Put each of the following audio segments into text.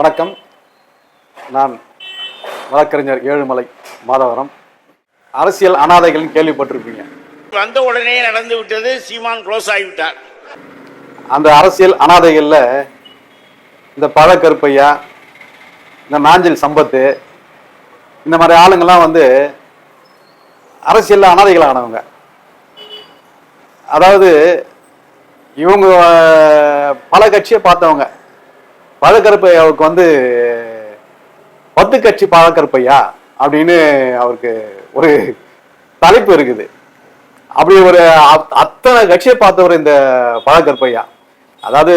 வணக்கம். நான் வழக்கறிஞர் ஏழுமலை மாதவரம். அரசியல் அனாதைகள்னு கேள்விப்பட்டிருப்பீங்க. வந்த உடனே நடந்து விட்டது சீமான் க்ளோஸ் ஆகிவிட்டார். அந்த அரசியல் அனாதைகளில் இந்த பழக்கருப்பையா இந்த நாஞ்சில் சம்பத்து இந்த மாதிரி ஆளுங்கெல்லாம் வந்து அரசியலில் அனாதைகளானவங்க. அதாவது இவங்க பல கட்சியை பார்த்தவங்க. பழக்கருப்பையாவுக்கு வந்து பத்து கட்சி பழக்கருப்பையா அப்படின்னு அவருக்கு ஒரு தலைப்பு இருக்குது. அப்படி ஒரு அத்தனை கட்சியை பார்த்தவர் இந்த பழக்கற்பையா அதாவது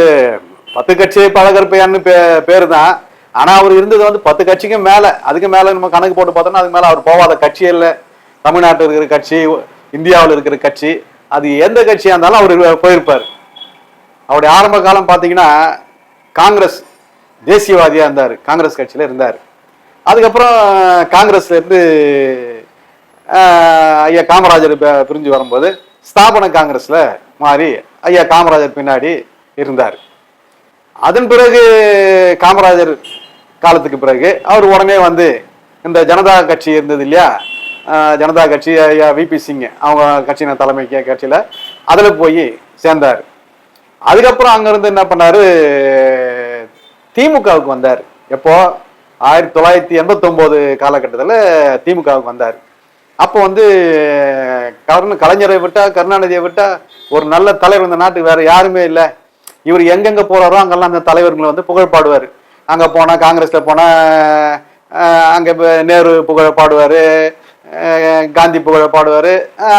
பத்து கட்சி பழக்கற்பையான்னு பே பேர் தான். ஆனால் அவர் இருந்தது வந்து பத்து கட்சிக்கு மேலே. அதுக்கு மேலே நம்ம கணக்கு போட்டு பார்த்தோம்னா அதுக்கு மேலே அவர் போகாத கட்சி இல்லை. தமிழ்நாட்டில் இருக்கிற கட்சி இந்தியாவில் இருக்கிற கட்சி. அது எந்த கட்சியாக இருந்தாலும் அவர் போயிருப்பார். அவருடைய ஆரம்ப காலம் பார்த்தீங்கன்னா காங்கிரஸ். தேசியவாதியாக இருந்தார். காங்கிரஸ் கட்சியில் இருந்தார். அதுக்கப்புறம் காங்கிரஸ்லேருந்து ஐயா காமராஜர் பிரிஞ்சு வரும்போது ஸ்தாபன காங்கிரஸில் மாறி ஐயா காமராஜர் பின்னாடி இருந்தார். அதன் பிறகு காமராஜர் காலத்துக்கு பிறகு அவர் உடனே வந்து இந்த ஜனதா கட்சி இருந்தது இல்லையா? ஜனதா கட்சி ஐயா விபி சிங் அவங்க கட்சியின தலைமை கட்சியில் அதில் போய் சேர்ந்தார். அதுக்கப்புறம் அங்கேருந்து என்ன பண்ணார் திமுகவுக்கு வந்தார். எப்போ? ஆயிரத்தி தொள்ளாயிரத்தி எண்பத்தி ஒன்பது காலகட்டத்தில் திமுகவுக்கு வந்தார். அப்போ வந்து கருண் கலைஞரை விட்டா கருணாநிதியை விட்டா ஒரு நல்ல தலைவர் இந்த நாட்டுக்கு வேற யாருமே இல்லை. இவர் எங்கெங்க போறாரோ அங்கெல்லாம் அந்த தலைவர்களை வந்து புகழ் பாடுவார். அங்கே போனால் காங்கிரஸ்ல போனால் அங்கே இப்போ நேரு புகழ் பாடுவார் காந்தி புகழ பாடுவார்.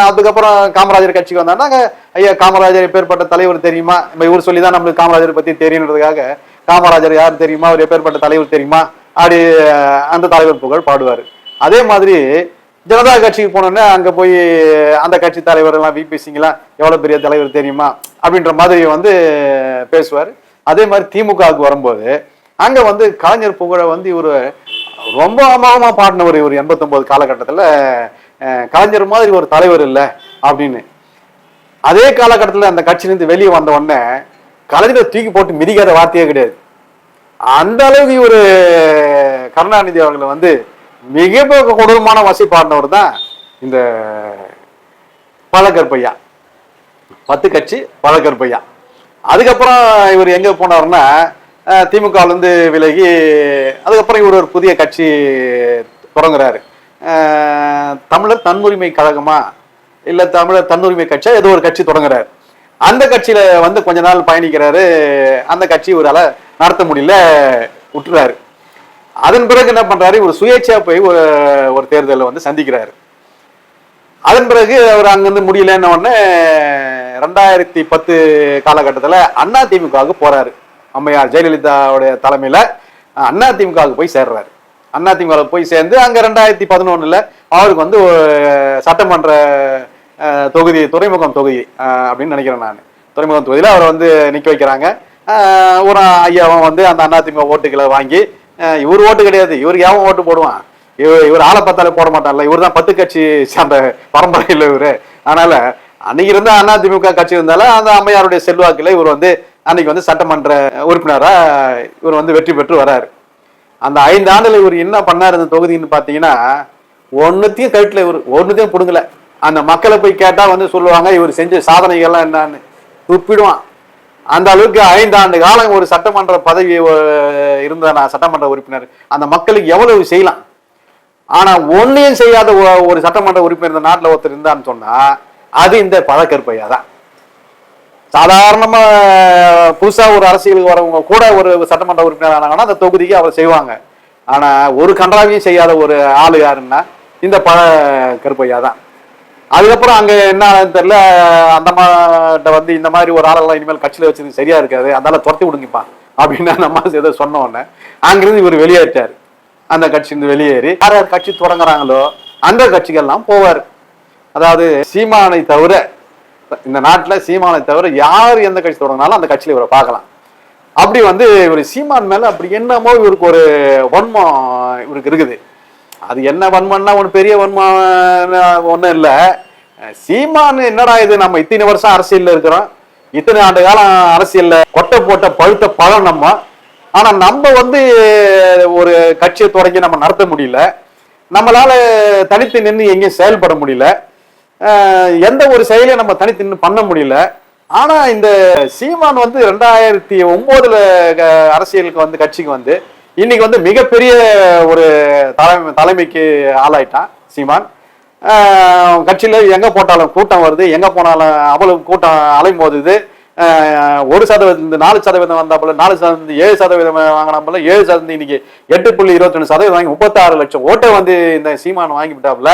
அதுக்கப்புறம் காமராஜர் கட்சிக்கு வந்தாருன்னா அங்க, ஐயா காமராஜர் பேர்பட்ட தலைவர் தெரியுமா? இவர் சொல்லி தான் நம்மளுக்கு காமராஜர் பற்றி தெரியுன்றதுக்காக காமராஜர் யார் தெரியுமா? அவர் எப்பேற்பட்ட தலைவர் தெரியுமா? அப்படி அந்த தலைவர் புகழ் பாடுவார். அதே மாதிரி ஜனதா கட்சிக்கு போனோன்னே அங்கே போய் அந்த கட்சி தலைவர் எல்லாம் விபி சிங்லாம் எவ்வளோ பெரிய தலைவர் தெரியுமா? அப்படின்ற மாதிரி வந்து பேசுவார். அதே மாதிரி திமுகவுக்கு வரும்போது அங்கே வந்து கலைஞர் புகழை வந்து இவர் ரொம்ப அமோகமா பாடினவர் இவர் எண்பத்தொம்போது காலகட்டத்தில். கலைஞர் மாதிரி ஒரு தலைவர் இல்லை அப்படின்னு. அதே காலகட்டத்தில் அந்த கட்சியிலேருந்து வெளியே வந்த உடனே கலைஞரை தூக்கி போட்டு மிதிக்காத வார்த்தையே கிடையாது. அந்த அளவுக்கு இவர் கருணாநிதி அவர்களை வந்து மிக கொடூரமான வசி பாடினவர் தான் இந்த பழக்கற்பையா பத்து கட்சி பழக்கற்பையா அதுக்கப்புறம் இவர் எங்க போனார்னா திமுகலேருந்து விலகி அதுக்கப்புறம் இவர் ஒரு புதிய கட்சி தொடங்குறாரு. தமிழர் தன்னுரிமை கழகமா? இல்லை தமிழர் தன்னுரிமை கட்சியா? ஏதோ ஒரு கட்சி தொடங்குறாரு. அந்த கட்சியில வந்து கொஞ்ச நாள் பயணிக்கிறாரு. அந்த கட்சி இவரால நடத்த முடியல விட்டுறாரு. அதன் பிறகு என்ன பண்றாரு? இவர் சுயேட்சையா போய் ஒரு ஒரு தேர்தலில் வந்து சந்திக்கிறாரு. அதன் பிறகு அவர் அங்கிருந்து முடியலன்ன உடனே ரெண்டாயிரத்தி பத்து காலகட்டத்தில் அண்ணா திமுகவுக்கு போறாரு. அம்மையார் ஜெயலலிதாவுடைய தலைமையில் அண்ணா திமுகவுக்கு போய் சேர்றாரு. அண்ணா திமுகவுக்கு போய் சேர்ந்து அங்கே ரெண்டாயிரத்தி பதினொன்னுல அவருக்கு வந்து சட்டமன்ற தொகுதி துறைமுகம் தொகுதி அப்படின்னு நினைக்கிறேன் நான். துறைமுகம் தொகுதியில் அவரை வந்து நிற்க வைக்கிறாங்க. ஒரு ஐயாவும் வந்து அந்த அதிமுக ஓட்டுகளை வாங்கி இவர் ஓட்டு கிடையாது. இவருக்கு யாவும் ஓட்டு போடுவான்? இவர் இவர் ஆளை பார்த்தாலே போட மாட்டார்ல. இவர் தான் பத்து கட்சி சேர்ந்த பரம்பரையில் இவர். அதனால அன்னைக்கு இருந்த அதிமுக கட்சி இருந்தாலும் அந்த அம்மையாருடைய செல்வாக்கில் இவர் வந்து அன்னைக்கு வந்து சட்டமன்ற உறுப்பினராக இவர் வந்து வெற்றி பெற்று வராரு. அந்த ஐந்து ஆண்டுல இவர் என்ன பண்ணார் இந்த தொகுதின்னு பார்த்தீங்கன்னா ஒன்றுத்தையும் கழுத்துல இவர் ஒன்றுத்தையும் பிடுங்கலை. அந்த மக்களை போய் கேட்டால் வந்து சொல்லுவாங்க இவர் செஞ்ச சாதனைகள்லாம் என்னன்னு. துப்பிடுவான் அந்த அளவுக்கு ஐந்தாண்டு காலம் ஒரு சட்டமன்ற பதவி இருந்த நான் சட்டமன்ற உறுப்பினர். அந்த மக்களுக்கு எவ்வளவு செய்யலாம்? ஆனால் ஒன்றையும் செய்யாத ஒரு சட்டமன்ற உறுப்பினர் இந்த நாட்டில் ஒருத்தர் இருந்தான்னு சொன்னால் அது இந்த பழக்கற்பையா தான் சாதாரணமாக புதுசாக ஒரு அரசியலுக்கு வரவங்க கூட ஒரு சட்டமன்ற உறுப்பினர் ஆனாங்கன்னா அந்த தொகுதிக்கு அவர் செய்வாங்க. ஆனால் ஒரு கன்றாவையும் செய்யாத ஒரு ஆளு யாருன்னா இந்த பழ கருப்பையா தான் அதுக்கப்புறம் அங்க என்ன தெரியல அந்த அம்மாட்ட வந்து இந்த மாதிரி ஒரு ஆளெல்லாம் இனிமேல் கட்சியில வச்சது சரியா இருக்காது அதனால துரத்தி விடுங்கப்பா அப்படின்னு அந்த ஏதோ சொன்ன உடனே அங்கிருந்து இவர் வெளியேற்றார் அந்த கட்சியிருந்து வெளியேறி யார் யார் கட்சி தொடங்குறாங்களோ அந்த கட்சிகள்லாம் போவார். அதாவது சீமானை தவிர இந்த நாட்டில் சீமானை தவிர யார் எந்த கட்சி தொடங்கினாலும் அந்த கட்சியில் இவரை பார்க்கலாம். அப்படி வந்து இவர் சீமான் மேலே அப்படி என்னமோ இவருக்கு ஒரு வன்மம் இவருக்கு இருக்குது. அது என்ன வன்மன்னா ஒன்று பெரிய வன்மம் ஒன்றும் இல்லை. சீமான் என்னடா இது? நம்ம இத்தனை வருஷம் அரசியலில் இருக்கிறோம். இத்தனை ஆண்டு காலம் அரசியலில் கொட்டை போட்ட பழுத்த பழம் நம்ம. ஆனால் நம்ம வந்து ஒரு கட்சியை தொடங்கி நம்ம நடத்த முடியல. நம்மளால் தனித்து நின்று எங்கேயும் செயல்பட முடியல. எந்த ஒரு செயலையும் நம்ம தனித்து நின்று பண்ண முடியல. ஆனால் இந்த சீமான் வந்து ரெண்டாயிரத்தி ஒம்போதில் க- அரசியலுக்கு வந்து கட்சிக்கு வந்து இன்னைக்கு வந்து மிகப்பெரிய ஒரு தலைமை தலைமைக்கு ஆளாயிட்டான் சீமான். கட்சியில் எங்கே போட்டாலும் கூட்டம் வருது. எங்கே போனாலும் அவ்வளவு கூட்டம் அலைமோதுது ஆஹ் ஒரு சதவீதம் இந்த நாலு சதவீதம் வந்தாப்புல நாலு சதவீதம் ஏழு சதவீதம் வாங்கினாப்புல ஏழு சதவீதம் இன்னைக்கு எட்டு புள்ளி இருபத்தொன்று சதவீதம் வாங்கி முப்பத்தாறு லட்சம் ஓட்டை வந்து இந்த சீமான் வாங்கி விட்டாப்புல.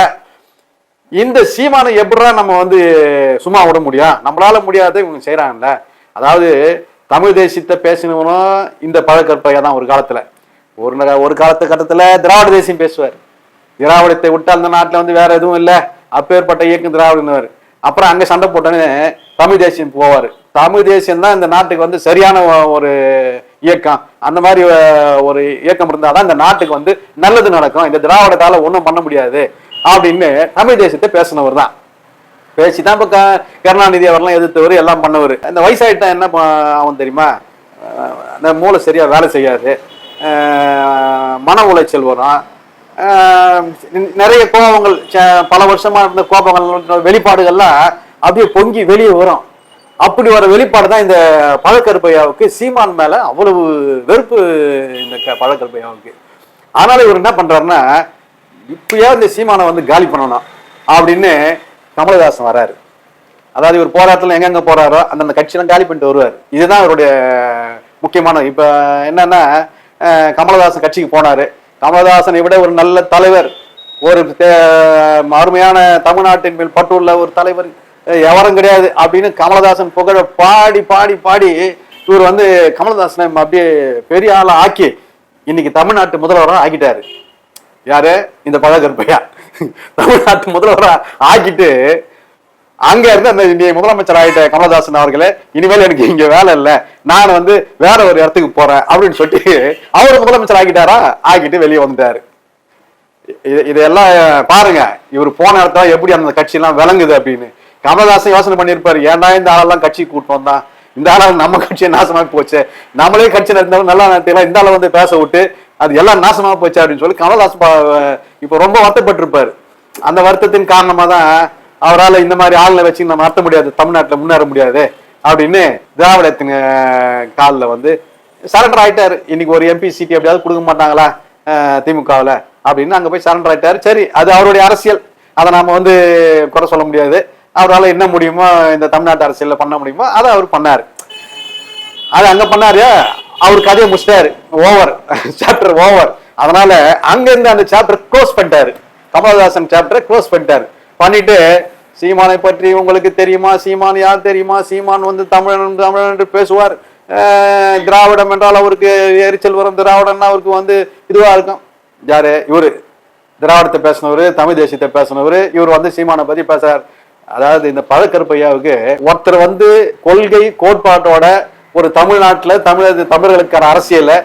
இந்த சீமானை எப்படா நம்ம வந்து சும்மா விட முடியும் நம்மளால முடியாத இவங்க செய்கிறாங்கல்ல அதாவது தமிழ் தேசியத்தை பேசினவனும் இந்த பழக்கற்பையாக தான் ஒரு காலத்தில். ஒரு ஒரு காலத்து கட்டத்தில் திராவிட தேசியம் பேசுவார். திராவிடத்தை விட்டு அந்த நாட்டில் வந்து வேற எதுவும் இல்லை. அப்பேற்பட்ட இயக்கம் திராவிடன்னுவார் அப்புறம் அங்கே சண்டை போட்டோன்னு தமிழ் தேசியம் போவார். தமிழ் தேசியம் தான் இந்த நாட்டுக்கு வந்து சரியான ஒரு இயக்கம். அந்த மாதிரி ஒரு இயக்கம் இருந்தால் தான் இந்த நாட்டுக்கு வந்து நல்லது நடக்கும். இந்த திராவிடத்தால் ஒன்றும் பண்ண முடியாது. அப்படின்னு தமிழ் தேசியத்தை பேசினவர் தான். பேசி தான் இப்போ கருணாநிதி அவர்லாம் எதிர்த்தவர் எல்லாம் பண்ணவர். இந்த வயசாயிட்டா என்ன ப- ஆகும் தெரியுமா? அந்த மூளை சரியாக வேலை செய்யாது. மன உளைச்சல் வரும். நிறைய கோபங்கள் ச- பல வருஷமா இருந்த கோபங்கள் வெளிப்பாடுகள்லாம் அப்படியே பொங்கி வெளியே வரும். அப்படி வர வெளிப்பாடு தான் இந்த பழக்கருப்பையாவுக்கு சீமான் மேல அவ்வளவு வெறுப்பு இந்த க- பழக்கருப்பையாவுக்கு அதனால இவர் என்ன பண்றாருன்னா இப்படியா இந்த சீமானை வந்து காலி பண்ணணும் அப்படின்னு கமலஹாசன் வராரு அதாவது இவர் போராட்டத்தில் எங்கெங்க போறாரோ அந்தந்த கட்சியெல்லாம் காலி பண்ணிட்டு வருவார். இதுதான் அவருடைய முக்கியமான இப்போ என்னன்னா கமலஹாசன் கட்சிக்கு போனார். கமலஹாசனை விட ஒரு நல்ல தலைவர் ஒரு அருமையான தமிழ்நாட்டின் மேல் பட்டுள்ள ஒரு தலைவர் எவரும் கிடையாது அப்படின்னு கமலஹாசன் புகழ பாடி பாடி பாடி இவர் வந்து கமலஹாசனை அப்படியே பெரிய ஆளை ஆக்கி இன்னைக்கு தமிழ்நாட்டு முதல்வராக ஆக்கிட்டாரு. யாரு? இந்த பழகற்பையா தமிழ்நாட்டு முதல்வராக ஆக்கிட்டு அங்க இருந்து அந்த இந்திய முதலமைச்சர் ஆகிட்ட கமலஹாசன் அவர்களே இனிமேல் எனக்கு இங்க வேலை இல்லை. நான் வந்து வேற ஒரு இடத்துக்கு போறேன் அப்படின்னு சொல்லிட்டு அவர் முதலமைச்சர் ஆகிட்டாரா ஆக்கிட்டு வெளியே வந்துட்டாரு. இது இதெல்லாம் பாருங்க. இவர் போன இடத்துல எப்படி அந்த கட்சி எல்லாம் விளங்குது அப்படின்னு. கமலஹாசன் யோசனை பண்ணியிருப்பாரு. ஏன்டா இந்த ஆளெல்லாம் கட்சி கூட்டம் தான் இந்த ஆளால் நம்ம கட்சியை நாசமா போச்சு. நம்மளே கட்சி நடந்தாலும் நல்லா நடத்தலாம் இந்த ஆளை வந்து பேச விட்டு அது எல்லாம் நாசமா போச்சு அப்படின்னு சொல்லி கமலஹாசன் இப்போ ரொம்ப வருத்தப்பட்டிருப்பாரு. அந்த வருத்தத்தின் காரணமா தான் அவரால் இந்த மாதிரி ஆளுநை வச்சு நம்ம நடத்த முடியாது தமிழ்நாட்டில் முன்னேற முடியாது அப்படின்னு திராவிடத்தின் காலில் வந்து சரண்டர் ஆயிட்டாரு. இன்னைக்கு ஒரு எம்பி சீட்டு எப்படியாவது கொடுக்க மாட்டாங்களா திமுகவில் அப்படின்னு அங்கே போய் சரண்டர் ஆயிட்டாரு. சரி அது அவருடைய அரசியல். அதை நாம் வந்து குறை சொல்ல முடியாது. அவரால் என்ன முடியுமோ இந்த தமிழ்நாட்டு அரசியலில் பண்ண முடியுமோ அதை அவர் பண்ணார். அது அங்கே பண்ணாரு. அவர் கதையை முடிச்சிட்டாரு. ஓவர் சாப்டர் ஓவர் அதனால அங்கேருந்து அந்த சாப்டர் க்ளோஸ் பண்ணிட்டாரு. கமல்ஹாசன் சாப்டரை க்ளோஸ் பண்ணிட்டாரு. பண்ணிட்டு சீமானை பற்றி உங்களுக்கு தெரியுமா? சீமான் யார் தெரியுமா? சீமான் வந்து தமிழன் தமிழன் என்று பேசுவார். திராவிடம் என்றால் அவருக்கு எரிச்சல் வரும். திராவிடம்னா அவருக்கு வந்து இதுவாக இருக்கும். யாரு? இவரு. திராவிடத்தை பேசினவர் தமிழ் தேசியத்தை பேசினவர் இவர் வந்து சீமானை பற்றி பேசுறார். அதாவது இந்த பழக்கருப்பையாவுக்கு ஒருத்தர் வந்து கொள்கை கோட்பாட்டோட ஒரு தமிழ்நாட்டில் தமிழர் தமிழர்களுக்கான அரசியலை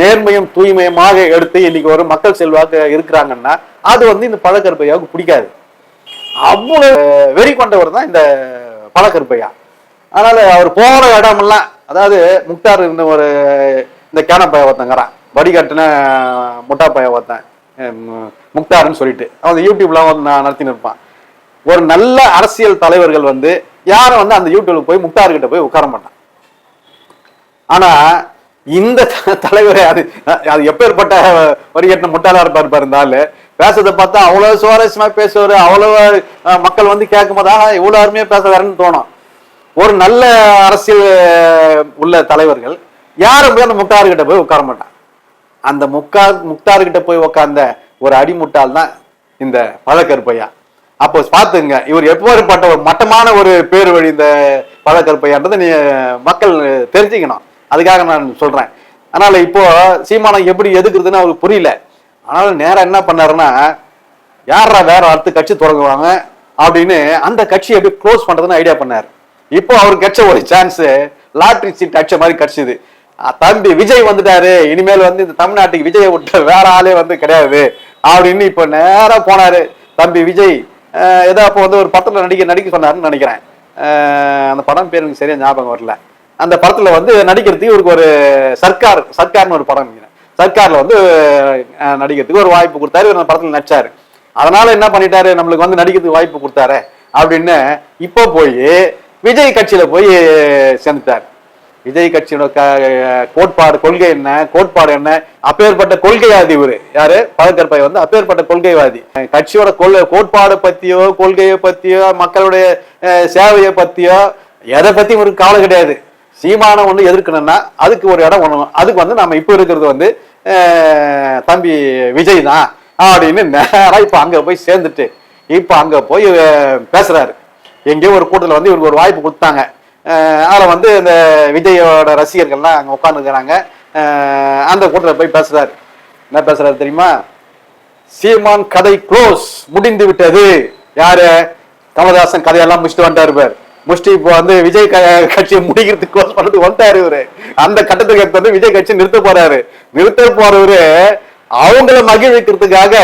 நேர்மையும் தூய்மையுமாக எடுத்து இன்னைக்கு ஒரு மக்கள் செல்வாக்கு இருக்கிறாங்கன்னா அது வந்து இந்த பழக்கருப்பையாவுக்கு பிடிக்காது. அவ்வளவு வெறி கொண்டவர் தான் இந்த பழக்கருப்பையா. அதனால அவர் போகிற இடமெல்லாம் அதாவது முக்தார் இருந்த ஒரு இந்த கேனப்பைய ஒருத்தங்கிறான். வடிகட்டின முட்டா பைய ஒருத்தன் முக்தார்னு சொல்லிட்டு. அவன் யூடியூப்லாம் வந்து நான் நடத்தின்னு நிற்பான் ஒரு நல்ல அரசியல் தலைவர்கள் வந்து யாரும் வந்து அந்த யூடியூப்ல போய் முக்தார்கிட்ட போய் உட்கார மாட்டான். ஆனா இந்த தலைவர் அது அது எப்பேற்பட்ட வரிகட்டின முட்டாளா இருப்பார் பாரு பேசுறதை பார்த்தா அவ்வளவு சுவாரஸ்யமா பேசுவாரு அவ்வளவு மக்கள் வந்து கேட்கும் போது ஆனா இவ்வளவு அருமையா பேசுறாருன்னு தோணும். ஒரு நல்ல அரசியல் உள்ள தலைவர்கள் யாரும் போய் அந்த முக்தார்கிட்ட போய் உட்கார மாட்டான் அந்த முக்கா முக்தார் கிட்ட போய் உட்கார்ந்த ஒரு அடிமுட்டால் தான் இந்த பழக்கருப்பையா அப்போ பார்த்துங்க இவர் எப்பேற்பட்ட ஒரு மட்டமான ஒரு பேர் வழி இந்த பழக்கருப்பையான்றதை நீ மக்கள் தெரிஞ்சுக்கணும். அதுக்காக நான் சொல்றேன். அதனால இப்போ சீமானம் எப்படி எதுக்குறதுன்னு அவருக்கு புரியல. ஆனால் நேரம் என்ன பண்ணாருன்னா யாரா வேற அடுத்த கட்சி தொடங்குவாங்க? அப்படின்னு அந்த கட்சியை எப்படி க்ளோஸ் பண்றதுன்னு ஐடியா பண்ணார். இப்போ அவர் கிடைச்ச ஒரு சான்ஸ் லாட்ரி சீட் அடிச்ச மாதிரி கிடைச்சது. தம்பி விஜய் வந்துட்டாரு. இனிமேல் வந்து இந்த தமிழ்நாட்டுக்கு விஜய் விட்ட வேற ஆளே வந்து கிடையாது. அப்படின்னு இப்போ நேரம் போனாரு. தம்பி விஜய் ஏதோ அப்போ வந்து ஒரு படத்துல நடிக்க நடிக்க சொன்னாருன்னு நினைக்கிறேன். அந்த படம் பேர் எனக்கு சரியா ஞாபகம் வரல. அந்த படத்துல வந்து நடிக்கிறதுக்கு இவருக்கு ஒரு சர்க்கார் சர்க்கார்னு ஒரு படம் சர்க்காரில் வந்து நடிக்கிறதுக்கு ஒரு வாய்ப்பு கொடுத்தாரு. இவர் அந்த நடிச்சாரு. அதனால என்ன பண்ணிட்டாரு? நம்மளுக்கு வந்து நடிக்கிறதுக்கு வாய்ப்பு கொடுத்தாரு அப்படின்னு இப்போ போய் விஜய் கட்சியில் போய் சேர்ந்துட்டார். விஜய் கட்சியோட க- கோட்பாடு கொள்கை என்ன? கோட்பாடு என்ன? அப்பேற்பட்ட கொள்கைவாதி இவர். யாரு? பழக்கற்பை வந்து அப்பேற்பட்ட கொள்கைவாதி. கட்சியோட கொள்கை கோட்பாடு பத்தியோ கொள்கையை பத்தியோ மக்களுடைய சேவையை பத்தியோ எதை பத்தி இவருக்கு கவலை கிடையாது. சீமானம் வந்து எதிர்க்கணும்னா அதுக்கு ஒரு இடம் ஒன்று அதுக்கு வந்து நம்ம இப்போ இருக்கிறது வந்து தம்பி விஜய் தான் அப்படின்னு நேராக இப்போ அங்கே போய் சேர்ந்துட்டு இப்போ அங்கே போய் பேசுகிறாரு எங்கேயோ ஒரு கூட்டத்தில் வந்து இவருக்கு ஒரு வாய்ப்பு கொடுத்தாங்க. அதில் வந்து இந்த விஜயோட ரசிகர்கள்லாம் அங்கே உட்காந்துருக்கிறாங்க அந்த கூட்டத்தில் போய் பேசுகிறாரு என்ன பேசுகிறாரு தெரியுமா? சீமான் கதை க்ளோஸ் முடிந்து விட்டது. யாரு? கமல்ஹாசன் கதையெல்லாம் முடிச்சுட்டு வந்துட்டாரு முஷ்டி இப்போ வந்து விஜய் க- கட்சியை முடிக்கிறதுக்கு க்ளோஸ் பண்ணிட்டு வந்துட்டாரு இவரு. அந்த கட்டத்துக்கு எடுத்து வந்து விஜய் கட்சி நிறுத்த போறாரு. நிறுத்த போறவரு அவங்கள மகிழ்விக்கிறதுக்காக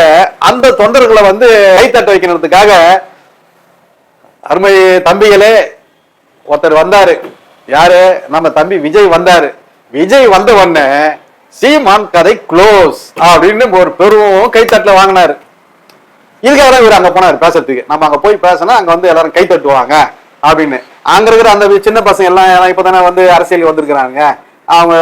அந்த தொண்டர்களை வந்து கைத்தட்ட வைக்கிறதுக்காக அருமை தம்பிகளே ஒருத்தர் வந்தாரு. யாரு? நம்ம தம்பி விஜய் வந்தாரு. விஜய் வந்த உடனே சீமான் கதை க்ளோஸ் அப்படின்னு ஒரு பெரும் கைத்தட்டல வாங்கினாரு. இதுக்காக தான் இவர் அங்க போனார் பேசுறதுக்கு. நம்ம அங்க போய் பேசினா அங்க வந்து எல்லாரும் கை தட்டுவாங்க அப்படின்னு. அங்க இருக்கிற அந்த சின்ன பசங்க எல்லாம் ஏன்னா இப்பதானே வந்து அரசியல் வந்திருக்கிறாங்க அவங்க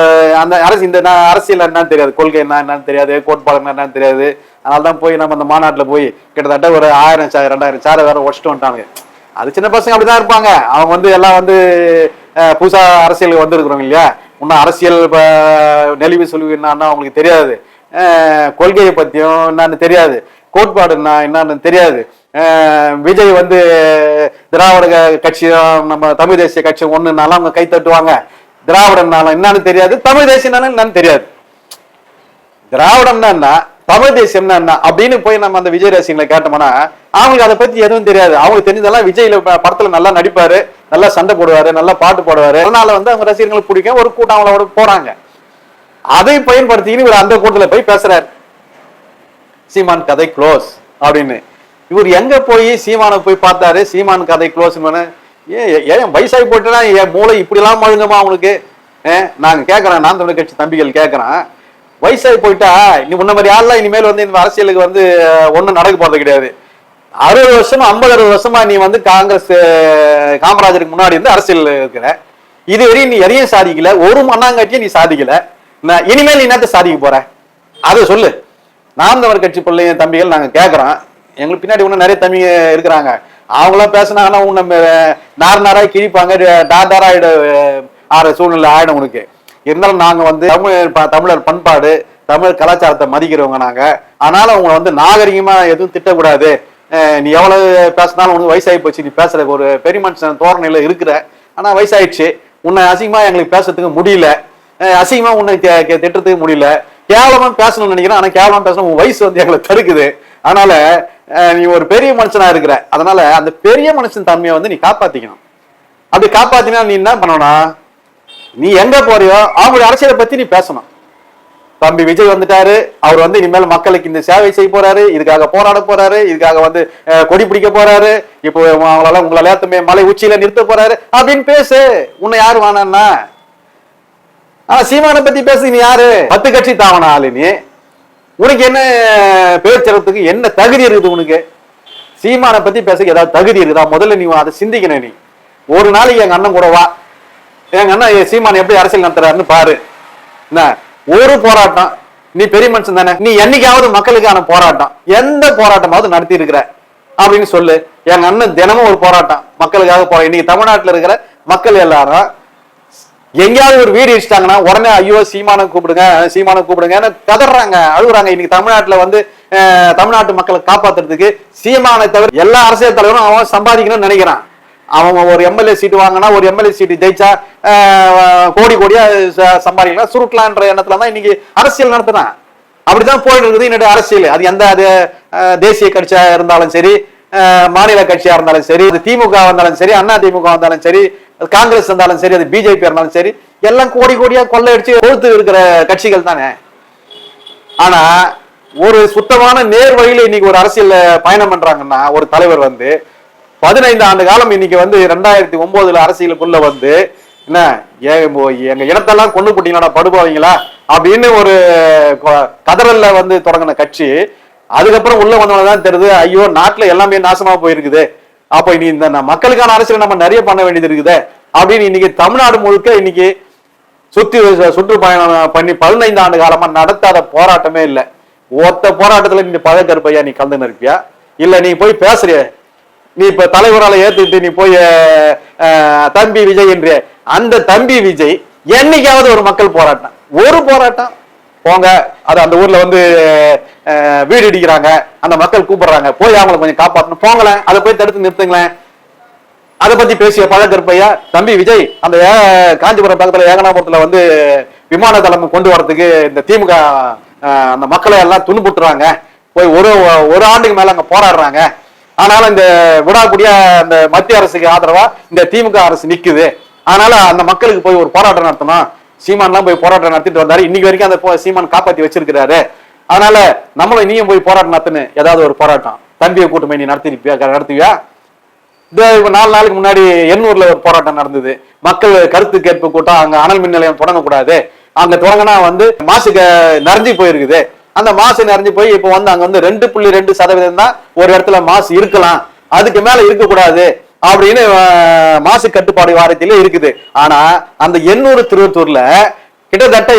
அந்த அரசு இந்த அரசியல் என்னன்னு தெரியாது. கொள்கை என்ன என்னன்னு தெரியாது. கோட்பாடு என்ன என்னன்னு தெரியாது. அதனால தான் போய் நம்ம அந்த மாநாட்டில் போய் கிட்டத்தட்ட ஒரு ஆயிரம் சார் ரெண்டாயிரம் சார் வேற உடச்சிட்டு வந்துட்டாங்க அது சின்ன பசங்க அப்படிதான் இருப்பாங்க. அவங்க வந்து எல்லாம் வந்து புதுசா அரசியலுக்கு வந்திருக்கிறோம் இல்லையா? இன்னும் அரசியல் இப்போ நெளிவு சொல்லி என்னன்னா அவங்களுக்கு தெரியாது. கொள்கையை பத்தியும் என்னன்னு தெரியாது. கோட்பாடு என்ன என்னன்னு தெரியாது. விஜய் வந்து திராவிட க- நம்ம தமிழ் தேசிய கட்சி ஒண்ணுனாலும் அவங்க கை தட்டுவாங்க. திராவிடம்னாலும் என்னன்னு தெரியாது தமிழ் தேசியம்னாலும் என்னன்னு தெரியாது. திராவிடம்னா என்ன தமிழ் தேசியம்னா என்ன அப்படின்னு போய் நம்ம அந்த விஜய் ரசிகங்களை கேட்டோம்னா அவங்களுக்கு அதை பத்தி எதுவும் தெரியாது. அவங்களுக்கு தெரிஞ்சதெல்லாம் விஜய்ல படத்துல நல்லா நடிப்பாரு நல்லா சண்டை போடுவாரு நல்லா பாட்டு போடுவாரு. அதனால வந்து அவங்க ரசிகர்களுக்கு பிடிக்கும் ஒரு கூட்டம் அவங்களோட போறாங்க. அதை பயன்படுத்திக்கின்னு இவர் அந்த கூட்டத்தில் போய் பேசுறாரு. சீமான் கதை க்ளோஸ் அப்படின்னு. இவர் எங்க போய் சீமானை போய் பார்த்தாரு? சீமான் கதை க்ளோஸ் ஏன் ஏன் வயசாகி போட்டுனா என் மூளை இப்படிலாம் மழுங்கம்மா அவனுக்கு? நாங்க கேட்கறேன் நான் தமிழ் கட்சி தம்பிகள் கேட்கறேன் வயசாகி போயிட்டா நீ முன்ன மாதிரி ஆள்லாம் இனிமேல் வந்து இந்த அரசியலுக்கு வந்து ஒன்றும் நடக்க போறது கிடையாது. அறுபது வருஷமா ஐம்பது அறுபது வருஷமா நீ வந்து காங்கிரஸ் காமராஜருக்கு முன்னாடி இருந்து அரசியல் இருக்கிற. இதுவரையும் நீ எதையும் சாதிக்கல. ஒரு மண்ணாங்கட்டியும் நீ சாதிக்கல. நான் இனிமேல் நீ என்னத்த சாதிக்க போற? அதை சொல்லு. நாம் தமிழ் கட்சி பிள்ளைங்க தம்பிகள் நாங்க கேட்கறோம் எங்களுக்கு பின்னாடி இன்னும் நிறைய தம்பிங்க இருக்கிறாங்க. அவங்களாம் பேசுனாங்கன்னா உன்னை நார் நாராக கிழிப்பாங்க டார் டார் ஆயிட ஆற சூழ்நிலை ஆயிடும் உனக்கு இருந்தாலும் நாங்கள் வந்து தமிழ் ப- தமிழர் பண்பாடு தமிழ் கலாச்சாரத்தை மதிக்கிறவங்க நாங்கள் அதனால் அவங்க வந்து நாகரிகமாக எதுவும் திட்டக்கூடாது. நீ எவ்வளவு பேசினாலும் உனக்கு வயசாகி போச்சு. நீ பேசுற ஒரு பெரிய மனுஷன் தோரணையில் இருக்கிற. ஆனால் வயசாயிடுச்சு. உன்னை அசிங்கமாக எங்களுக்கு பேசுறதுக்கு முடியல. அசிங்கமாக உன்னை திட்டுறதுக்கு முடியல. கேவலமாக பேசணும்னு நினைக்கிறேன். ஆனால் கேவலமாக பேசணும் உன் வயசு வந்து எங்களை தடுக்குது. அதனால நீ ஒரு பெரிய மனுஷனா இருக்கிற. அதனால அந்த பெரிய மனுஷன் தன்மையை வந்து நீ காப்பாத்திக்கணும். அப்படி காப்பாத்தினா நீ என்ன பண்ணணும் நீ எங்க போறியோ அவங்களுடைய அரசியலை பத்தி நீ பேசணும். தம்பி விஜய் வந்துட்டாரு அவர் வந்து இனிமேல் மக்களுக்கு இந்த சேவை செய்ய போறாரு இதுக்காக போராட போறாரு இதுக்காக வந்து கொடி பிடிக்க போறாரு இப்போ அவங்களால உங்களை எல்லாத்துமே மலை உச்சியில நிறுத்த போறாரு அப்படின்னு பேசு. உன்னை யாரு வேணான்னா ஆனா சீமானை பத்தி பேசு நீ யாரு? பத்து கட்சி தாவன ஆளு நீ. உனக்கு என்ன பேச்சுறதுக்கு என்ன தகுதி இருக்குது உனக்கு? சீமானை பத்தி பேச ஏதாவது தகுதி இருக்குதா? முதல்ல நீ அதை சிந்திக்கணும் நீ. ஒரு நாளைக்கு எங்க அண்ணன் கூட வா. எங்க அண்ணன் சீமான் எப்படி அரசியல் நடத்துறாருன்னு பாரு. என்ன? ஒரு போராட்டம். நீ பெரிய மனுஷன் தானே. நீ என்னைக்காவது மக்களுக்கான போராட்டம். எந்த போராட்டமாவது நடத்தி இருக்கிற அப்படின்னு சொல்லு. எங்க அண்ணன் தினமும் ஒரு போராட்டம். மக்களுக்காக போறோம் இன்னைக்கு தமிழ்நாட்டில் இருக்கிற மக்கள் எல்லாரும் எங்கேயாவது ஒரு வீடு இடிச்சிட்டாங்கன்னா உடனே ஐயோ சீமானை கூப்பிடுங்க சீமானை கூப்பிடுங்க கதறாங்க அழுகுறாங்க. இன்னைக்கு தமிழ்நாட்டில் வந்து தமிழ்நாட்டு மக்களை காப்பாத்துறதுக்கு சீமானை தவிர எல்லா அரசியல் தலைவரும் அவன் சம்பாதிக்கணும்னு நினைக்கிறான். அவன் ஒரு எம்எல்ஏ சீட்டு வாங்கினா ஒரு எம்எல்ஏ சீட்டு ஜெயிச்சா கோடி கோடியா ச- சம்பாதிக்கலாம். சுருட்டலான்ற எண்ணத்துல தான் இன்னைக்கு அரசியல் நடத்துறான். அப்படிதான் போயிட்டு இருக்குது என்னுடைய அரசியல். அது எந்த அது தேசிய கட்சியா இருந்தாலும் சரி மாநில கட்சியா இருந்தாலும் சரி திமுக இருந்தாலும் சரி அண்ணா திமுக இருந்தாலும் சரி அது காங்கிரஸ் இருந்தாலும் சரி அது பிஜேபி இருந்தாலும் சரி எல்லாம் கோடி கோடியா கொள்ளையடிச்சு ஒழுத்து இருக்கிற கட்சிகள் தானே. ஆனா ஒரு சுத்தமான நேர் வழியில இன்னைக்கு ஒரு அரசியல் பயணம் பண்றாங்கன்னா ஒரு தலைவர் வந்து பதினைந்து ஆண்டு காலம் இன்னைக்கு வந்து ரெண்டாயிரத்தி ஒன்பதுல அரசியலுக்குள்ள வந்து என்ன ஏ எங்க இடத்தெல்லாம் கொண்டு போட்டீங்களா படுபாவீங்களா அப்படின்னு ஒரு கதறல்ல வந்து தொடங்கின கட்சி அதுக்கப்புறம் உள்ள வந்தவங்க தெரியுது ஐயோ நாட்டுல எல்லாமே நாசமா போயிருக்குது அப்ப இனி இந்த மக்களுக்கான அரசியல் நம்ம நிறைய பண்ண வேண்டியது இருக்குது. அப்படின்னு இன்னைக்கு தமிழ்நாடு முழுக்க இன்னைக்கு சுத்தி சுற்றுப்பயணம் பண்ணி பதினைந்து ஆண்டு காலமா நடத்தாத போராட்டமே இல்லை. ஒத்த போராட்டத்துல நீ பழக்கருப்பையா நீ கலந்து இருப்பியா? இல்ல நீ போய் பேசுறிய. நீ இப்ப தலைவரால ஏத்துக்கிட்டு நீ போய் தம்பி விஜய் என்ற. அந்த தம்பி விஜய் என்னைக்காவது ஒரு மக்கள் போராட்டம் ஒரு போராட்டம். போங்க. அது அந்த ஊர்ல வந்து வீடு இடிக்கிறாங்க. அந்த மக்கள் கூப்பிடுறாங்க. போய் அவங்களை கொஞ்சம் காப்பாற்றணும் போங்களேன். அதை போய் தடுத்து நிறுத்துங்களேன். அதை பத்தி பேசிய பழக்கருப்பையா தம்பி விஜய் அந்த காஞ்சிபுரம் பக்கத்துல ஏகனாபுரத்துல வந்து விமான தளம் கொண்டு வரதுக்கு இந்த திமுக அந்த மக்களை எல்லாம் துன்புட்டுறாங்க போய் ஒரு ஒரு ஆண்டுக்கு மேல அங்க போராடுறாங்க. ஆனாலும் இந்த விடாக்கூடிய அந்த மத்திய அரசுக்கு ஆதரவா இந்த திமுக அரசு நிக்குது. அதனால அந்த மக்களுக்கு போய் ஒரு போராட்டம் நடத்தணும். சீமான்லாம் போய் போராட்டம் நடத்திட்டு வந்தாரு. இன்னைக்கு வரைக்கும் அந்த சீமான் காப்பாத்தி வச்சிருக்கிறாரு. அதனால நம்மளும் நீயும் போய் போராட்டம் நடத்துன்னு ஏதாவது ஒரு போராட்டம். தம்பியை கூட்டமே நீ நடத்திருப்பியா? நடத்துவியா இந்த நாலு நாளுக்கு முன்னாடி எண்ணூர்ல ஒரு போராட்டம் நடந்தது. மக்கள் கருத்து கேட்பு கூட்டம் அங்க அனல் மின் நிலையம் தொடங்கக்கூடாது. அங்க தொடங்கினா வந்து மாசு நிறைஞ்சு போயிருக்குது. அந்த மாசு நிறைஞ்சு போய் இப்போ வந்து அங்க வந்து ரெண்டு புள்ளி ரெண்டு சதவீதம் தான் ஒரு இடத்துல மாசு இருக்கலாம். அதுக்கு மேல இருக்கக்கூடாது அப்படின்னு மாசு கட்டுப்பாடு வாரியத்திலே இருக்குது. ஆனா அந்த எண்ணூறு திருவத்தூர்ல கிட்டத்தட்ட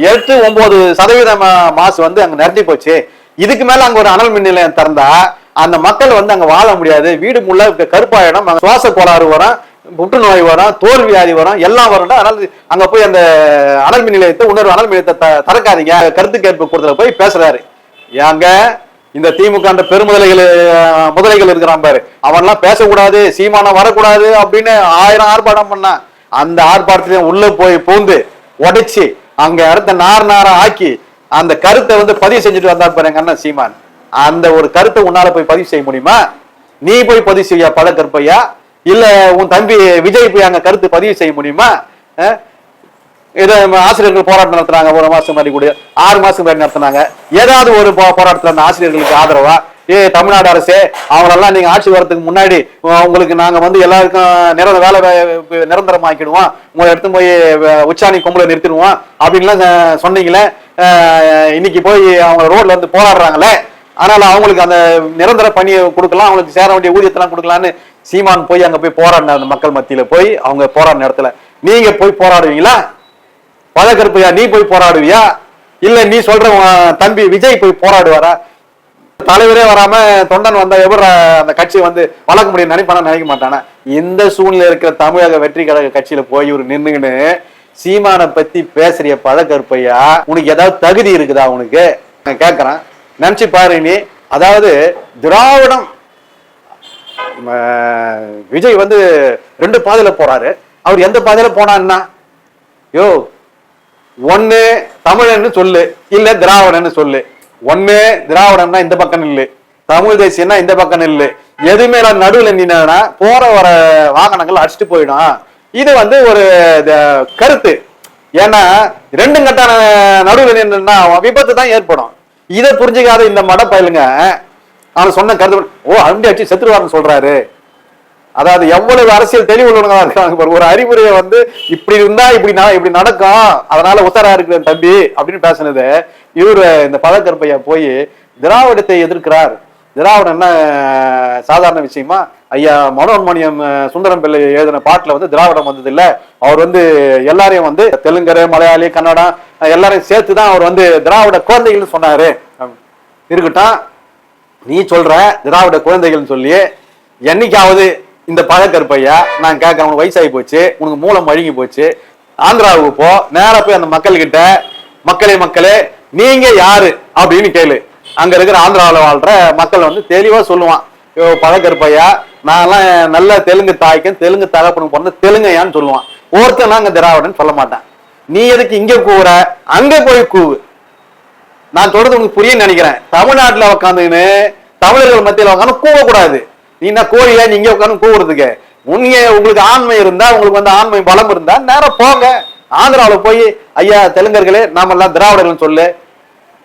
எட்டு ஒன்பது சதவீதம் மாசு வந்து அங்க நிறைஞ்சு போச்சு. இதுக்கு மேல அங்க ஒரு அனல் மின் நிலையம் திறந்தா அந்த மக்கள் வந்து அங்க வாழ முடியாது. வீடு முள்ள கருப்பாயிடும். சுவாச கோளாறு வரும் புற்றுநோய் வரும் தோல் வியாதி வரும் எல்லாம் வரும். அதனால அங்க போய் அந்த அனல் மின் நிலையத்தை இன்னொரு அனல் மின் நிலையத்தை த- திறக்காதீங்க. கருத்து கேட்பு கூட்டத்துல போய் பேசுறாரு. ஏங்க இந்த திமுக அந்த பெருமுதலைகள் முதலைகள் இருக்கிறான் பாரு. அவன்லாம் பேசக்கூடாது சீமானம் வரக்கூடாது அப்படின்னு ஆயிரம் ஆர்ப்பாட்டம் பண்ணான். அந்த ஆர்ப்பாட்டத்திலையும் உள்ள போய் பூந்து உடைச்சு அங்க இடத்த நார் நாரா ஆக்கி அந்த கருத்தை வந்து பதிவு செஞ்சுட்டு வந்தார் பாருங்க அண்ணன் சீமான். அந்த ஒரு கருத்தை உன்னால போய் பதிவு செய்ய முடியுமா? நீ போய் பதிவு செய்யா பல கற்பையா இல்ல உன் தம்பி விஜய் போய் அங்க கருத்து பதிவு செய்ய முடியுமா? இதை ஆசிரியர்கள் போராட்டம் நடத்துறாங்க ஒரு மாசம் மாதிரி கூட ஆறு மாசம் மாதிரி நடத்துனாங்க. ஏதாவது ஒரு போராட்டத்தில் அந்த ஆசிரியர்களுக்கு ஆதரவா? ஏ தமிழ்நாடு அரசே அவங்களெல்லாம் நீங்க ஆட்சி வரதுக்கு முன்னாடி உங்களுக்கு நாங்க வந்து எல்லாருக்கும் நிரந்தர வேலை நிரந்தரம் நிரந்தரமாக்கிடுவோம். உங்களை எடுத்து போய் உச்சாணி கொம்புல நிறுத்திடுவோம். அப்படின்லாம் சொன்னீங்களே இன்னைக்கு போய் அவங்க ரோட்ல வந்து போராடுறாங்களே. அதனால அவங்களுக்கு அந்த நிரந்தர பணியை கொடுக்கலாம் அவங்களுக்கு சேர வேண்டிய ஊதியத்தெல்லாம் கொடுக்கலான்னு சீமான் போய் அங்க போய் போராடின அந்த மக்கள் மத்தியில போய் அவங்க போராடின இடத்துல. நீங்க போய் போராடுவீங்களா? பழக்கருப்பையா நீ போய் போராடுவியா? இல்ல நீ சொல்ற உன் தம்பி விஜய் போய் போராடுவாரா? தலைவரே வராம தொண்டன் வந்தா எவர் அந்த கட்சியை வந்து வளர்க்க முடியும் நினைப்பான நினைக்க மாட்டானா. இந்த சூழ்நிலை இருக்கிற தமிழக வெற்றி கழக கட்சியில போய் இவர் நின்னுங்கன்னு சீமானை பத்தி பேசுறிய பழக்கருப்பையா உனக்கு ஏதாவது தகுதி இருக்குதா உனக்கு? நான் கேட்கறேன் நினைச்சு பாரு நீ அதாவது திராவிடம் விஜய் வந்து ரெண்டு பாதையில போறாரு. அவர் எந்த பாதையில போனான்னா யோ ஒன்னு தமிழன்னு சொல்லு இல்ல திராவிடன்னு சொல்லு. ஒண்ணு திராவிடம்னா இந்த பக்கம் இல்லை தமிழ் தேசியம்னா இந்த பக்கம் இல்லை எதுவுமே நான் நடுவில் நின்னா போற வர வாகனங்கள் அடிச்சுட்டு போயிடும். இது வந்து ஒரு கருத்து. ஏன்னா ரெண்டு கட்டான நடுவில் நின்னா விபத்து தான் ஏற்படும். இதை புரிஞ்சுக்காத இந்த மட பயிலுங்க அவன் சொன்ன கருத்து ஓ அண்டி அடிச்சு செத்துருவாருன்னு சொல்றாரு. அதாவது எவ்வளவு அரசியல் தெளிவு உள்ளவங்களா இருக்காங்க ஒரு அறிவுரையை வந்து இப்படி இருந்தா இப்படி இப்படி நடக்கும். அதனால உத்தரா இருக்கிற தம்பி அப்படின்னு பேசுனது இவரு இந்த பதக்கருப்பையா போய் திராவிடத்தை எதிர்க்கிறார். திராவிடம் என்ன சாதாரண விஷயமா? ஐயா மனோன்மணியம் சுந்தரம் பிள்ளை எழுதின பாட்டுல வந்து திராவிடம் வந்தது இல்ல அவர் வந்து எல்லாரையும் வந்து தெலுங்கர் மலையாளி கன்னடம் எல்லாரையும் சேர்த்து தான் அவர் வந்து திராவிட குழந்தைகள்னு சொன்னாரு. இருக்கட்டும். நீ சொல்ற திராவிட குழந்தைகள்னு சொல்லி என்னைக்காவது இந்த பழக்கருப்பையா? நான் கேட்க உனக்கு வயசாகி போச்சு உனக்கு மூலம் வழுங்கி போச்சு. ஆந்திராவுக்கு போ நேரா போய் அந்த மக்கள்கிட்ட மக்களே மக்களே நீங்க யாரு? அப்படின்னு கேளு. அங்க இருக்கிற ஆந்திராவில் வாழ்ற மக்கள் வந்து தெளிவா சொல்லுவான். யோ பழக்கருப்பையா நான்லாம் நல்ல தெலுங்கு தாய்க்கும் தெலுங்கு தகப்பனுக்கு பிறந்த தெலுங்கையான்னு சொல்லுவான். ஒருத்தன் அங்க திராவிடன் சொல்ல மாட்டான். நீ எதுக்கு இங்க கூவுற? அங்க போய் கூவு. நான் சொல்றது உங்களுக்கு புரியும் நினைக்கிறேன். தமிழ்நாட்டுல உக்காந்துன்னு தமிழர்கள் மத்தியில் உக்காந்து கூவக்கூடாது. நீ என்ன கோழியா நீங்க உட்காந்து கூவுறதுக்கு. உங்க உங்களுக்கு ஆண்மை இருந்தா உங்களுக்கு வந்து ஆண்மை பலம் இருந்தா நேரம் போங்க. ஆந்திராவில் போய் ஐயா தெலுங்கர்களே நாம எல்லாம் திராவிடர்கள் சொல்லு.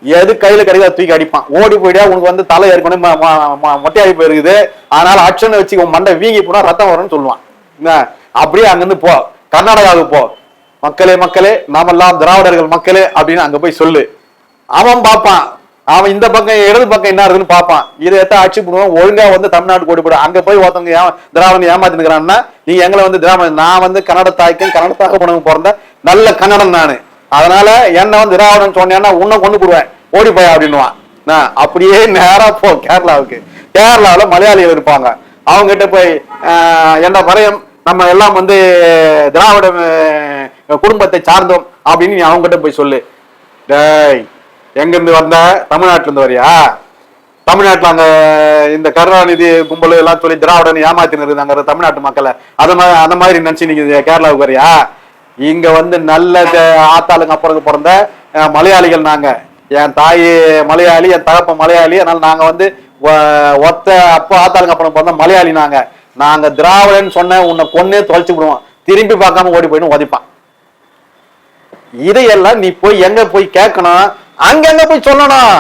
எது கையில கிடைக்காத தூக்கி அடிப்பான். ஓடி போயிடா உனக்கு வந்து தலை ஏற்கனவே ம- மொட்டையாகி போயிருக்குது. அதனால அச்சனை வச்சு உன் மண்டை வீங்கி போனா ரத்தம் வரும்னு சொல்லுவான். அப்படியே அங்கிருந்து போ. கர்நாடகாவுக்கு போ. மக்களே மக்களே நாமெல்லாம் திராவிடர்கள் மக்களே அப்படின்னு அங்க போய் சொல்லு. அவன் பார்ப்பான். அவன் இந்த பக்கம் இடது பக்கம் என்ன இருக்குன்னு பார்ப்பான். இதை எத்த ஆட்சி பண்ணுவான் ஒழுங்கா வந்து தமிழ்நாடு கோடி போடு அங்க போய் ஒருத்தவங்க ஏன் திராவிடன் ஏமாத்தினுக்கிறான்னா நீ எங்களை வந்து திராவிட நான் வந்து கன்னட தாய்க்கும் கன்னட தாக்க போனவங்க பிறந்த நல்ல கன்னடம் நானு. அதனால என்ன வந்து திராவிடன் சொன்னேன்னா உன்னை கொண்டு போடுவேன். ஓடி போய் அப்படின்னுவான். நான் அப்படியே நேரா போ கேரளாவுக்கு. கேரளாவில் மலையாளிகள் இருப்பாங்க. அவங்க கிட்ட போய் என்ன வரையும் நம்ம எல்லாம் வந்து திராவிட குடும்பத்தை சார்ந்தோம் அப்படின்னு நீ அவங்க கிட்ட போய் சொல்லு. டேய் எங்கேருந்து வந்த தமிழ்நாட்டிலேருந்து வரியா? தமிழ்நாட்டில் அங்கே இந்த கருணாநிதி கும்பல் எல்லாம் சொல்லி திராவிடன் ஏமாத்தின்னு இருந்தாங்க தமிழ்நாட்டு மக்களை. அது மாதிரி அந்த மாதிரி நினச்சி நீங்கள் கேரளாவுக்கு வரியா? இங்கே வந்து நல்ல ஆத்தாளுங்க அப்புறம் பிறந்த மலையாளிகள் நாங்கள் என் தாய் மலையாளி என் தகப்ப மலையாளி அதனால் நாங்கள் வந்து ஒத்த அப்பா ஆத்தாளுங்க அப்புறம் பிறந்த மலையாளி நாங்கள் நாங்கள் திராவிடன் சொன்ன உன்னை கொன்னே தொலைச்சு விடுவோம் திரும்பி பார்க்காம ஓடி போயின்னு உதைப்பான். இதையெல்லாம் நீ போய் எங்கே போய் கேட்கணும்? அங்கங்க போய் சொல்லணும்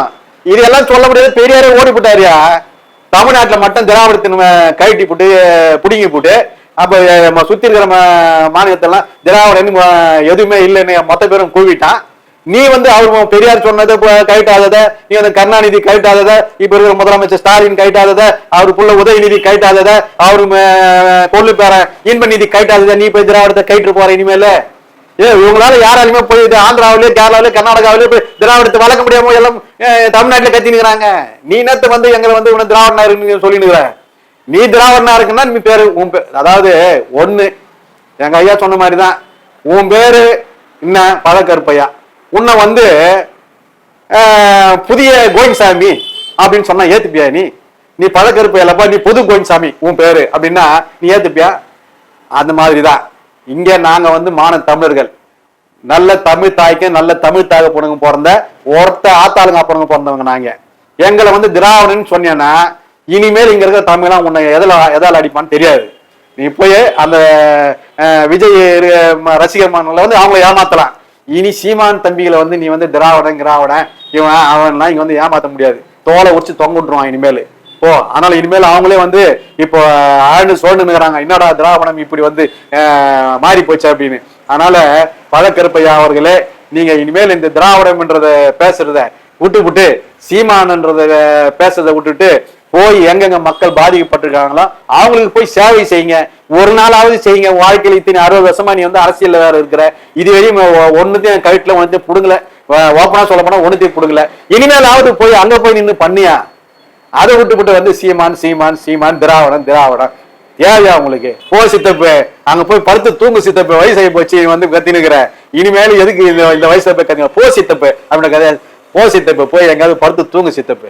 இதெல்லாம் சொல்ல முடியாது. பெரியாரே ஓடி போட்டாரியா? தமிழ்நாட்டில் மட்டும் திராவிடத்தின் ம- கழட்டி போட்டு பிடுங்கி போட்டு அப்ப நம்ம சுத்தி இருக்கிற மாநிலத்தெல்லாம் திராவிடன் எதுவுமே இல்லைன்னு மொத்த பேரும் கூவிட்டான். நீ வந்து அவர் பெரியார் சொன்னதை இப்போ கைட்டாதத நீ வந்து கருணாநிதி கைட்டாதத இப்ப இருக்கிற முதலமைச்சர் ஸ்டாலின் கைட்டாதத அவர் புள்ள உதயநிதி கைட்டாதத அவரு கொள்ளு பேர இன்ப நிதி கைட்டாதத நீ போய் திராவிடத்தை கைட்டு போற இனிமேல. ஏ இவங்களால யாராலுமே போய் இது ஆந்திராவிலே கேரளாவிலே கர்நாடகாவிலே போய் திராவிடத்தை வளர்க்க முடியாம எல்லாம் தமிழ்நாட்டில் தமிழ்நாட்டுல கத்தினுக்கிறாங்க நீ நேத்து வந்து எங்களை வந்து உன திராவிடனா இருக்குன்னு சொல்லினுக்கிற? நீ திராவிடனா இருக்குன்னா நீ பேரு உன் பேர் அதாவது ஒண்ணு எங்க ஐயா சொன்ன மாதிரி தான் உன் பேரு என்ன? பழக்கருப்பையா. உன்னை வந்து புதிய கோயின்சாமி அப்படின்னு சொன்னா ஏத்துப்பியா நீ? நீ பழக்கருப்பையல்லப்பா நீ புது கோயின்சாமி உன் பேரு அப்படின்னா நீ ஏத்துப்பியா? அந்த மாதிரி தான் இங்க நாங்க வந்து மான தமிழர்கள். நல்ல தமிழ் தாய்க்கு நல்ல தமிழ் தாய் பொண்ணுங்க பிறந்த ஒருத்த ஆத்தாளுங்க அப்புறங்க பிறந்தவங்க நாங்க. எங்களை வந்து திராவிடன்னு சொன்னேன்னா இனிமேல் இங்க இருக்கிற தமிழ்லாம் உன்னை எதில் எதால் அடிப்பான்னு தெரியாது. நீ போய் அந்த விஜய் ரசிகர் மன்னில் வந்து அவங்கள ஏமாத்தலாம். இனி சீமான் தம்பிகளை வந்து நீ வந்து திராவிடன் கிராவிடன் இவன் அவன்லாம் இங்க வந்து ஏமாத்த முடியாது. தோலை உரிச்சு தொங்க விட்டுருவான் இனிமேல். ஓ ஆனால் இனிமேல் அவங்களே வந்து இப்போ ஆழ்ந்து சோழ்ந்துங்கிறாங்க என்னடா திராவிடம் இப்படி வந்து மாறி போச்சு அப்படின்னு. அதனால பழக்கருப்பையா அவர்களே நீங்க இனிமேல் இந்த திராவிடம்ன்றத பேசுறத விட்டு விட்டு சீமானன்றத பேசுறத விட்டுட்டு போய் எங்கெங்க மக்கள் பாதிக்கப்பட்டிருக்காங்களோ அவங்களுக்கு போய் சேவை செய்யுங்க. ஒரு நாளாவது செய்யுங்க. வாழ்க்கையில் இத்தனை அறுபது வருஷமா நீ வந்து அரசியல் வேற இருக்கிற. இதுவரையும் வரையும் ஒண்ணுத்தையும் கழுத்துல ஒன்றுத்தையும் புடுங்கல. ஓப்பனா சொல்ல போனா ஒண்ணுத்தையும் புடுங்கல. இனிமேலாவது போய் அங்க போய் நின்று பண்ணியா? அதை விட்டு விட்டு வந்து சீமான் சீமான் சீமான் திராவிடம் திராவிடம். தேவையா உங்களுக்கு? போ சித்தப்பு. அங்க போய் படுத்து தூங்கு சித்தப்பு. வயசாகி போச்சு வந்து கத்தினுக்கிற. இனிமேல் எதுக்கு இந்த இந்த வயசுல போய் கத்தின போ சித்தப்பு. அப்படின்னு கதையா போ சித்தப்பு. போய் எங்கேயாவது படுத்து தூங்கு சித்தப்பு.